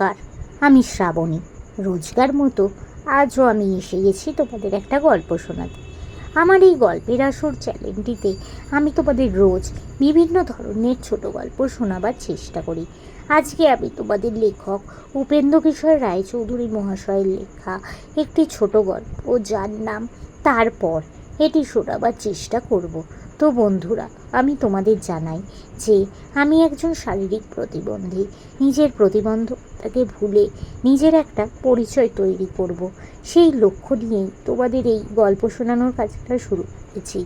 নমস্কার আমি শ্রাবণী, রোজগার মতো আজও আমি এসে গেছি তোমাদের একটা গল্প শোনাতে। আমার এই গল্পের আসর চ্যানেলটিতে আমি তোমাদের রোজ বিভিন্ন ধরনের ছোট গল্প শোনাবার চেষ্টা করি। আজকে আমি তোমাদের লেখক উপেন্দ্র কিশোর রায়চৌধুরী মহাশয়ের লেখা একটি ছোট গল্প যার নাম তারপর, এটি শোনাবার চেষ্টা করব। তো বন্ধুরা, আমি তোমাদের জানাই যে আমি একজন শারীরিক প্রতিবন্ধী। নিজের প্রতিবন্ধকতাকে ভুলে নিজের একটা পরিচয় তৈরি করব। সেই লক্ষ্য নিয়েই তোমাদের এই গল্প শোনানোর কাজটা শুরু করেছি।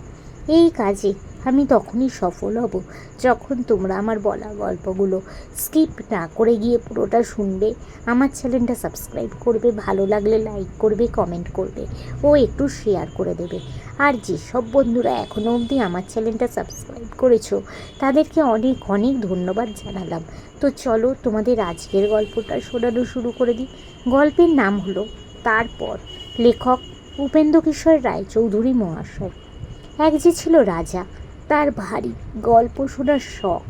এই কাজে আমি তখনই সফল হব যখন তোমরা আমার বলা গল্পগুলো স্কিপ না করে গিয়ে পুরোটা শুনবে। আমার চ্যানেলটা সাবস্ক্রাইব করবে, ভালো লাগলে লাইক করবে কমেন্ট করবে ও একটু শেয়ার করে দেবে। আর যেসব বন্ধুরা এখনও অবধি আমার চ্যানেলটা সাবস্ক্রাইব করেছ, তাদেরকে অনেক অনেক ধন্যবাদ জানালাম। তো চলো তোমাদের আজকের গল্পটা শোনানো শুরু করে দিই। গল্পের নাম হলো তারপর, লেখক উপেন্দ্র কিশোর রায়চৌধুরী মহাশয়। এক যে ছিল রাজা তার ভারী গল্প শোনার শখ।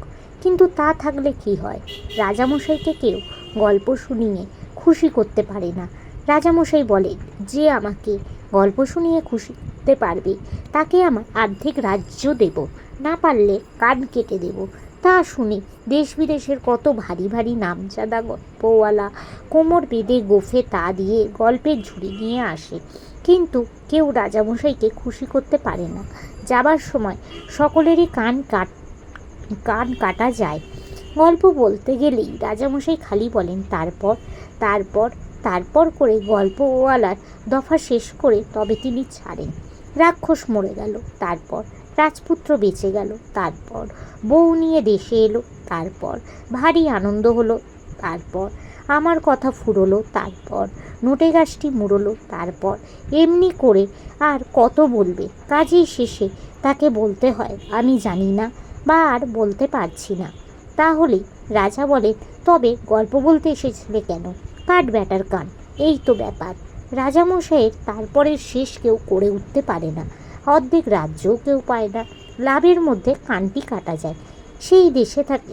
কিন্তু তা থাকলে কি হয়? রাজামশাইকে কেউ গল্প শুনিয়ে খুশি করতে পারে না। রাজামশাই বলে যে আমাকে গল্প শুনিয়ে খুশি করতে পারবে, তাকে আমার অর্ধেক রাজ্য দেব। না পারলে কান কেটে দেব। তা শুনে। দেশ বিদেশের কত ভারী ভারী নামজাদা গল্পওয়ালা কোমর বেঁধে গোফে তা দিয়ে গল্পের ঝুড়ি নিয়ে আসে। কিন্তু কেউ রাজামশাইকে খুশি করতে পারে না। যাবার সময় সকলেরই কান কাট, কান কাটা যায়। গল্প বলতে গেলেই রাজামশাই খালি বলেন, তারপর তারপর তারপর করে গল্পওয়ালার দফা শেষ করে তবে তিনি ছাড়েন। রাক্ষস মরে গেল। তারপর রাজপুত্র বেঁচে গেল, তারপর বউ নিয়ে দেশে এলো, তারপর ভারী আনন্দ হলো, তারপর আমার কথা ফুরলো, তারপর নোটে গাছটি মুড়লো, তারপর এমনি করে আর কত বলবে, কাজেই শেষে তাকে বলতে হয়, আমি জানি না বা আর বলতে পারছি না। তাহলে রাজা বলে, তবে গল্প বলতে এসেছিলে কেন? কাঠ ব্যাটার কান? এই তো ব্যাপার। রাজামশাইয়ের তারপরের শেষ কেউ করে উঠতে পারে না। অর্ধেক রাজ্যও কেউ পায় না। লাভের মধ্যে কানটি কাটা যায়। সেই দেশে থাকে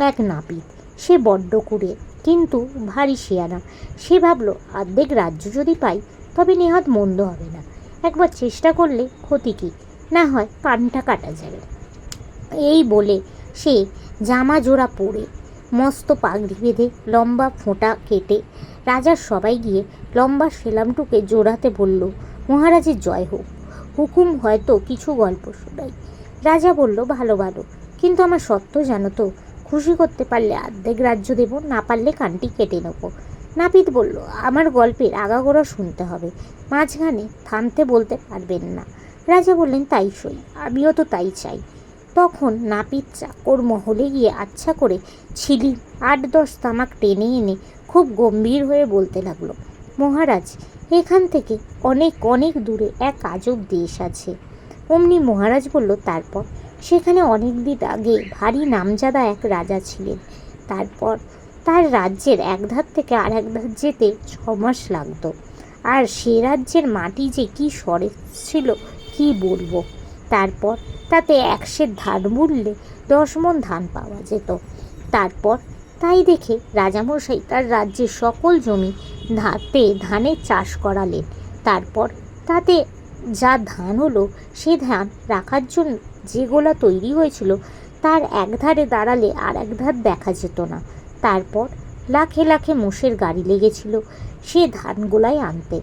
এক নাপিত। সে বড্ড কুড়ে, কিন্তু ভারী শিয়ানা। সে ভাবলো, অর্ধেক রাজ্য যদি পাই, তবে নেহাত মন্দ হবে না। একবার চেষ্টা করলে ক্ষতি কী? না হয় কানটা কাটা যাবে। এই বলে সে জামা জোড়া পরে মস্ত পাগড়ি বেঁধে লম্বা ফোঁটা কেটে রাজার সবাই গিয়ে লম্বা সেলামটুকে জোড়াতে বলল, মহারাজের জয় হোক। হুকুম হয়তো কিছু গল্প শোনাই। রাজা বলল, ভালো ভালো। কিন্তু আমার সত্য জানো তো, খুশি করতে পারলে অর্ধেক রাজ্য দেবো, না পারলে কানটি কেটে নেব। নাপিত বলল, আমার গল্পের আগাগোড়া শুনতে হবে। মাঝখানে থামতে বলতে পারবেন না। রাজা বললেন, তাই সই, আমিও তো তাই চাই। তখন নাপিত চাকর মহলে গিয়ে আচ্ছা করে ছিলি আট দশ তামাক টেনে এনে খুব গম্ভীর হয়ে বলতে লাগল, মহারাজ এখান থেকে অনেক অনেক দূরে এক আজব দেশ আছে। অমনি মহারাজ বলল, তারপর? সেখানে অনেক দিন আগে ভারী নামজাদা এক রাজা ছিলেন। তারপর তার রাজ্যের এক ধার থেকে আর এক ধার যেতে ছ মাস লাগতো। আর সে রাজ্যের মাটি যে কি সরে ছিল, কি বলব? তারপর তাতে একশের ধান বুনলে দশ মন ধান পাওয়া যেত। তারপর তাই দেখে রাজামশাই তার রাজ্যের সকল জমি ধাতে ধানের চাষ করালেন। তারপর তাতে যা ধান হলো, সে ধান রাখার জন্য যে গোলা তৈরি হয়েছিল, তার এক ধারে দাঁড়ালে আর এক ধার দেখা যেত না। তারপর লাখে লাখে মোষের গাড়ি লেগেছিল সে ধানগোলায় আনতে।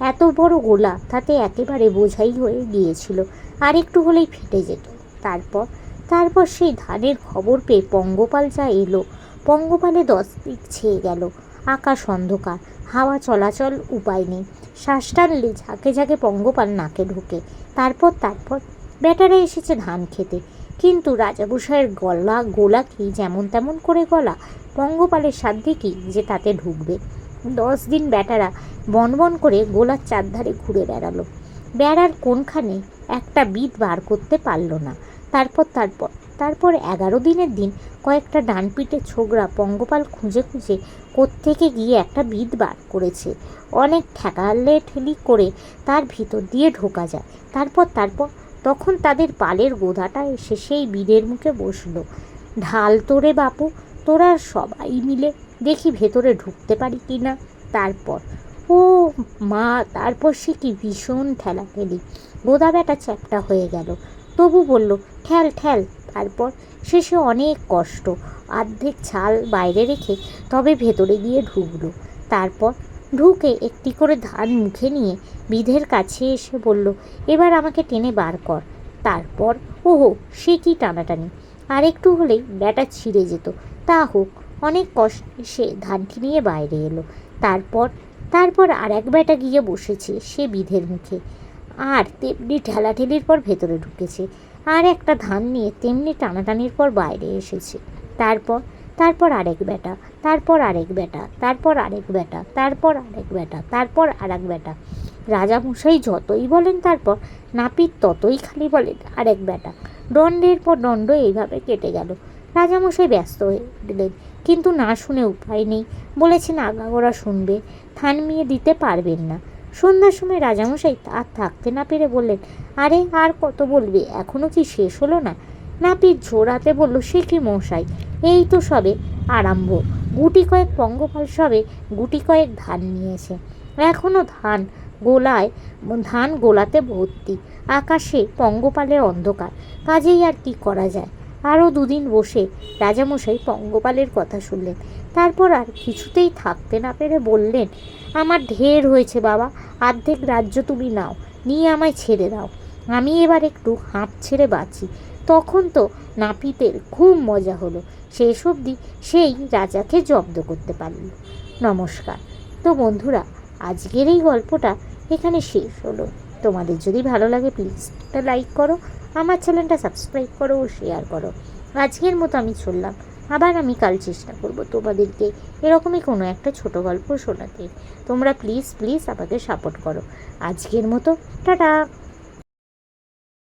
এত বড় গোলা তাতে একেবারে বোঝাই হয়ে গিয়েছিল, আর একটু হলেই ফেটে যেত। তারপর তারপর সেই ধানের খবর পেয়ে পঙ্গপাল যা এলো, পঙ্গপালে দশ দিক ছেয়ে গেল, আকাশ অন্ধকার। হাওয়া চলাচল উপায় নেই। শ্বাস টানলে ঝাঁকে ঝাঁকে পঙ্গপাল নাকে ঢোকে। তারপর তারপর বেটারা এসেছে ধান খেতে। কিন্তু রাজাবুসাইয়ের গলা গোলা কি যেমন তেমন করে গলা, পঙ্গপালের সাধ্যে কি যে তাতে ঢুকবে? দশ দিন বেটারা বনবন করে গোলার চারধারে ঘুরে বেড়ালো। বেড়ার কোনখানে একটা বিট বার করতে পারল না। তারপর তারপর তারপর এগারো দিনের দিন কয়েকটা ডানপিটে ছোকরা পঙ্গপাল খুঁজে খুঁজে কোত্থেকে গিয়ে একটা বিট বার করেছে। অনেক ঠেকালে ঠেলি করে তার ভিতর দিয়ে ঢোকা যায়। তারপর তারপর তখন তাদের পালের গোধাটা এসে সেই বিড়ের মুখে বসল। ঢাল তোরে বাপু, তোরা সবাই মিলে দেখি ভেতরে ঢুকতে পারি কি না তারপর, ও মা, তারপর সে কি ভীষণ ঠেলা ঠেলি গোদা বেটা চ্যাপটা হয়ে গেল। তবু বলল, ঠেল ঠেল। তারপর শেষে অনেক কষ্ট। অর্ধেক ছাল বাইরে রেখে তবে ভেতরে গিয়ে ঢুকলো। তারপর ঢুকে একটি করে ধান মুখে নিয়ে বিধের কাছে এসে বলল, এবার আমাকে টেনে বার কর। তারপর, ওহো, সে কি টানাটানি? আর একটু হলেই ব্যাটা ছিঁড়ে যেত। তা হোক, অনেক কষ্টে সে ধানটি নিয়ে বাইরে এলো। তারপর তারপর আর এক ব্যাটা গিয়ে বসেছে সে বিধের মুখে। আর তেমনি ঠেলাঠেলির পর ভেতরে ঢুকেছে। আর একটা ধান নিয়ে তেমনি টানাটানির পর বাইরে এসেছে। তারপর তারপর আরেক বেটা, তারপর আরেক বেটা, তারপর আরেক বেটা, তারপর আরেক বেটা, তারপর আরেক বেটা। রাজামশাই যতই বলেন তারপর, নাপিত ততই খালি বলেন, আরেক বেটা। দণ্ডের পর দণ্ড এইভাবে কেটে গেল। রাজামশাই ব্যস্ত হয়ে দিলেন কিন্তু না শুনে উপায় নেই। বলেছেন, আগাগোড়া শুনবে। থানমিয়ে দিতে পারবেন না। সন্ধ্যার সময় রাজামশাই আর থাকতে না পেরে বললেন, আরে, আর কত বলবে? এখনও কি শেষ হলো না? নাপিত ঝোড়াতে বলল, সে কি মশাই? এই তো সবে আরম্ভ। গুটি কয়েক পঙ্গপাল সবে গুটি কয়েক ধান নিয়েছে। এখনও ধান গোলায়, ধান গোলাতে ভর্তি। আকাশে পঙ্গপালের অন্ধকার। কাজেই আর কি করা যায়? আরও দুদিন বসে রাজামশাই পঙ্গপালের কথা শুনলেন। তারপর আর কিছুতেই থাকতে না পেরে বললেন, আমার ঢের হয়েছে বাবা, অর্ধেক রাজ্য তুমি নাও, নিয়ে আমায় ছেড়ে দাও। আমি এবার একটু হাঁপ ছেড়ে বাঁচি। তখন তো নাপিতের খুব মজা হলো। শেষ অবধি সেই রাজাকে জব্দ করতে পারল। নমস্কার। তো বন্ধুরা, আজকের এই গল্পটা এখানে শেষ হলো। তোমাদের যদি ভালো লাগে প্লিজ একটা লাইক করো আমার চ্যানেলটা সাবস্ক্রাইব করো ও শেয়ার করো। আজকের মতো আমি চললাম। আবার আমি কাল চেষ্টা করব তোমাদেরকে এরকমই কোনো একটা ছোট গল্প শোনাতে। তোমরা প্লিজ প্লিজ আমাকে সাপোর্ট করো। আজকের মতো, টাটা!